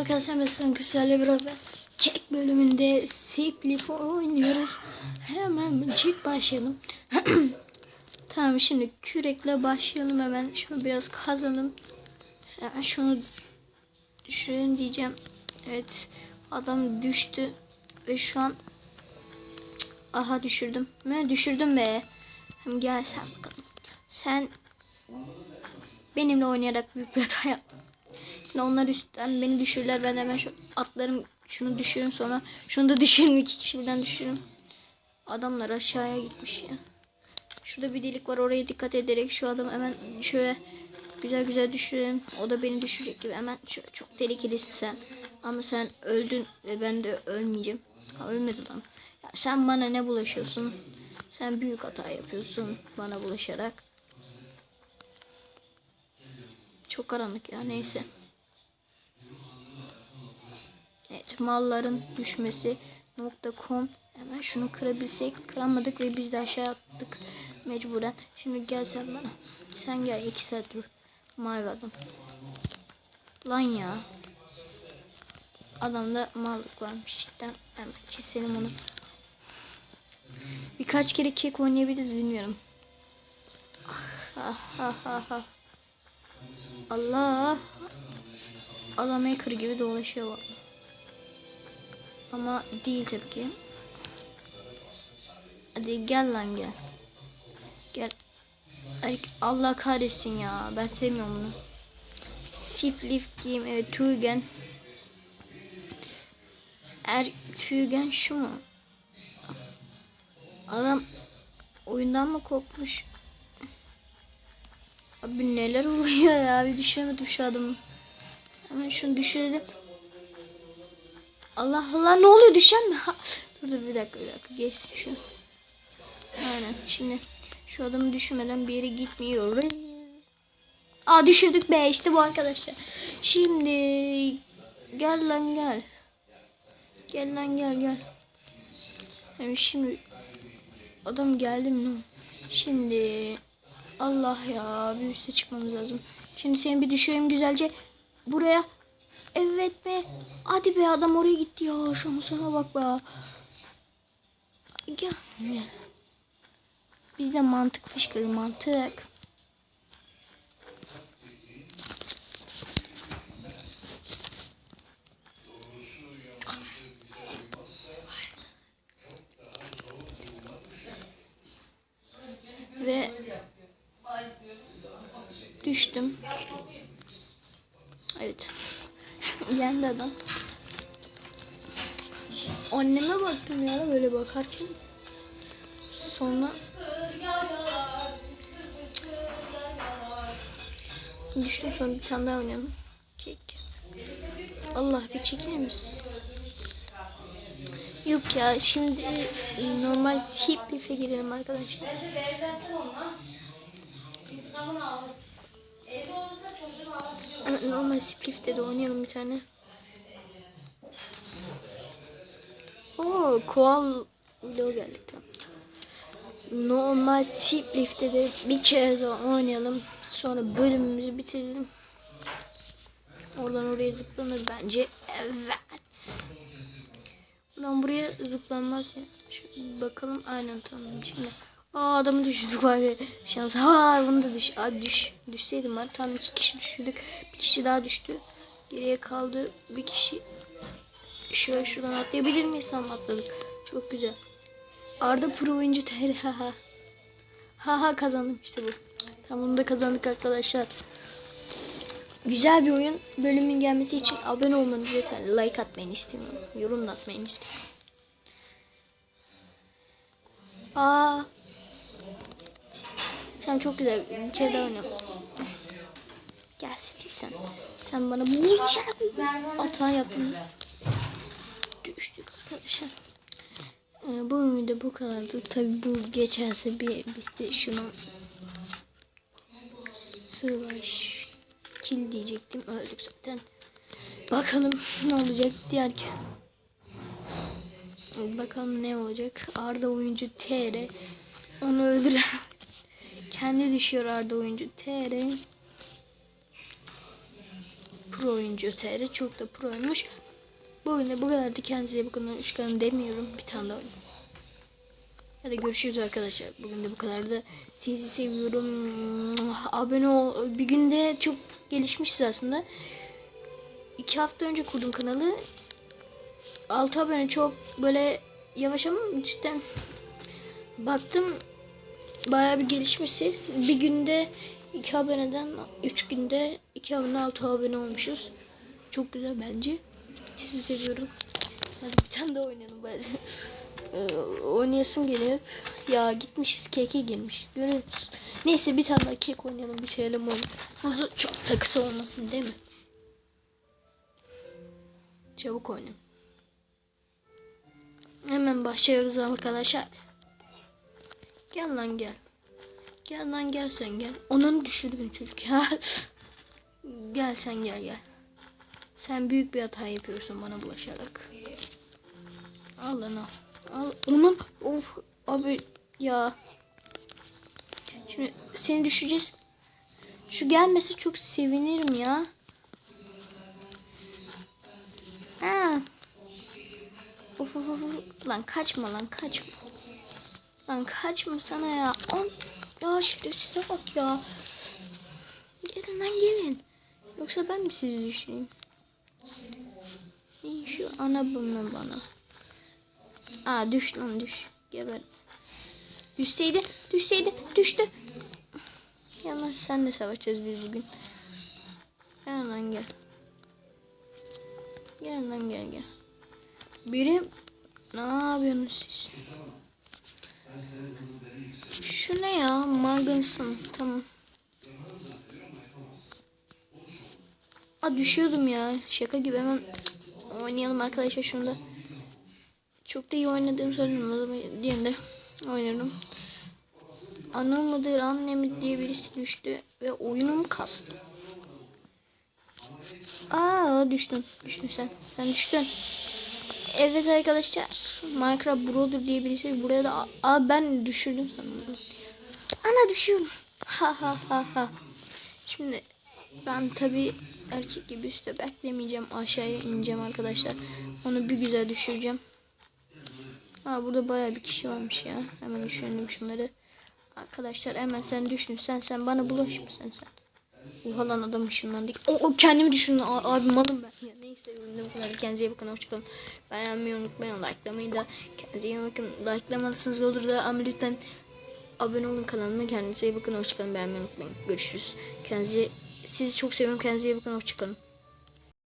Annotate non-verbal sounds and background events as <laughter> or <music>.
Arkadaşlar mesela güzelle beraber çek bölümünde Siplif oynuyoruz. Hemen çek başlayalım. <clears throat> tamam şimdi kürekle başlayalım hemen. Şunu biraz kazalım. Hemen şunu düşürelim diyeceğim. Evet adam düştü ve şu an aha düşürdüm. Ben düşürdüm be. Hem gel sen bakalım. Sen benimle oynayarak büyük bir hata yaptın. Şimdi onlar üstten beni düşürürler. Ben hemen şu atlarım. Şunu düşürün sonra. Şunu da düşürün. iki kişi birden düşürün. Adamlar aşağıya gitmiş ya. Şurada bir delik var. Oraya dikkat ederek şu adamı hemen şöyle güzel güzel düşürelim. O da beni düşürecek gibi. Hemen şöyle çok tehlikelisin sen. Ama sen öldün ve ben de ölmeyeceğim. Ha, ölmedi lan. Ya sen bana ne bulaşıyorsun? Sen büyük hata yapıyorsun bana bulaşarak. Çok karanlık ya neyse. Evet malların düşmesi .com hemen şunu kırabilsek kıramadık ve biz de aşağı attık mecburen. Şimdi gel sen bana. Sen gel iki saat dur. Mavi adam. Lan ya. Adamda mallık varmış cidden. Hemen keselim onu. Birkaç kere kek oynayabiliriz bilmiyorum. Ah, ah, ah, ah. Allah. Adam hacker gibi dolaşıyor vallahi. Ama değil tabii ki. Hadi gel lan gel. Gel. Allah kahretsin ya. Ben sevmiyorum bunu. Siflif game. Evet Tügen. Er Tügen şu mu? Adam oyundan mı kopmuş? Abi neler oluyor ya? Bir düşüremedim şu adamı. Hemen şunu düşürelim. Allah Allah ne oluyor düşen mi? Ha, dur dur bir dakika bir dakika geçsin şu. Aynen şimdi şu adamı düşürmeden bir yere gitmiyoruz. Aa düşürdük be işte bu arkadaşlar. Şimdi gel lan gel. Gel lan gel gel. Yani şimdi adam geldi mi lan? Şimdi Allah ya bir üste çıkmamız lazım. Şimdi seni bir düşüreyim güzelce. Buraya Evet be. Hadi be adam oraya gitti ya. Şansına bak be. Gel. Gel. Bizde mantık fışkırır mantık. Ve düştüm. Evet. Yendi adam. Anneme baktım ya böyle bakarken. Sonra düştüm sonra bir tane daha oynayalım. Kek. Allah bir çekilir misin? Yok ya şimdi e, normal Siplif'e girelim arkadaşlar. Evet, normal Splif'te de oynayalım bir tane. Oo, koal vlog geldik tamam. Normal Splif'te de bir kere daha oynayalım. Sonra bölümümüzü bitirelim. Oradan oraya zıplanır bence. Evet. Buradan buraya zıplanmaz ya. Şöyle bakalım aynen tamam şimdi. Aa adamı düşürdük ya. Şans. Ha bunu da düş. Aa, düş. Düşseydim var. Tam iki kişi düşürdük. Bir kişi daha düştü. Geriye kaldı bir kişi. Şöyle şuradan atlayabilir miyiz? Tamam atladık. Çok güzel. Arda pro oyuncu TR. <laughs> Ha ha. Ha kazandım işte bu. Tam bunu da kazandık arkadaşlar. Güzel bir oyun. Bölümün gelmesi için abone olmanız yeterli. Like atmayın istiyorum. Yorum da atmayın istiyorum. Aa. Sen çok güzel bir kere daha. Gel sen. Sen bana buluşarak hata yaptın. Düştük arkadaşlar. Ee, bu oyun da bu kadardı. Tabi bu geçerse bir biz de şunu sığlaş kill diyecektim. Öldük zaten. Bakalım ne olacak diğer Bakalım ne olacak. Arda oyuncu TR onu öldüren kendi düşüyor Arda oyuncu TR pro oyuncu TR çok da proymuş. Bugün de bu kadar da kendinize iyi bakın. Hoşçakalın demiyorum. Bir tane daha oynayayım. Hadi görüşürüz arkadaşlar. Bugün de bu kadar da sizi seviyorum. Abone ol. Bir günde çok gelişmişiz aslında. İki hafta önce kurdum kanalı. 6 abone çok böyle yavaş ama cidden baktım bayağı bir gelişmişiz. Bir günde 2 aboneden 3 günde 2 abone 6 abone olmuşuz. Çok güzel bence. Sizi seviyorum. Hadi bir tane daha oynayalım bence. <laughs> Ee, oynayasım geliyor. Ya gitmişiz keke girmiş. Görüyor? Neyse bir tane daha kek oynayalım bitirelim onu. Muzu çok da kısa olmasın değil mi? Çabuk oynayın. Hemen başlıyoruz arkadaşlar. Gel lan gel. Gel lan gel sen gel. Onanı düşürdün çocuk <laughs> ya. gel sen gel gel. Sen büyük bir hata yapıyorsun bana bulaşarak. Al lan al. Al. Onun of abi ya. Şimdi seni düşeceğiz. Şu gelmesi çok sevinirim ya. Ha. Of of. of. Lan kaçma lan kaçma. Lan kaçma sana ya. An ya şerefsize bak ya. Gelin lan gelin. Yoksa ben mi sizi düşüreyim? Şu ana bulma bana. Aa düş lan düş. Geber. Düşseydi, düşseydi, düştü. Yalan sen de savaşacağız biz bugün. Gel lan gel. Gel lan gel gel. Biri ne yapıyorsunuz siz? Şu ne ya? Morganson. Tamam. Aa düşüyordum ya. Şaka gibi hemen oynayalım arkadaşlar şunu da. Çok da iyi oynadığımı söylüyorum. O zaman diğerinde oynarım. Ana mıdır anne mi diye birisi düştü ve oyunum kastı. Aa düştün. Düştün sen. Sen düştün. Evet arkadaşlar. Minecraft Brother diye birisi buraya da aa ben düşürdüm sanırım. Ana düşüyorum. Ha ha ha ha. Şimdi ben tabi erkek gibi üstte beklemeyeceğim. Aşağıya ineceğim arkadaşlar. Onu bir güzel düşüreceğim. Aa burada baya bir kişi varmış ya. Hemen düşürelim şunları. Arkadaşlar hemen sen düşün. Sen sen bana bulaşma sen sen. Oha lan adam ışınlandı. O, o kendimi düşündüm. A- Abi malım ben. Üründe bu kadar. Kendinize iyi bakın. Hoşçakalın. Beğenmeyi unutmayın. Likelamayı da kendinize iyi bakın. Likelamalısınız olur da ama lütfen abone olun kanalıma. Kendinize iyi bakın. Hoşçakalın. Beğenmeyi unutmayın. Görüşürüz. Kendinize sizi çok seviyorum. Kendinize iyi bakın. Hoşçakalın.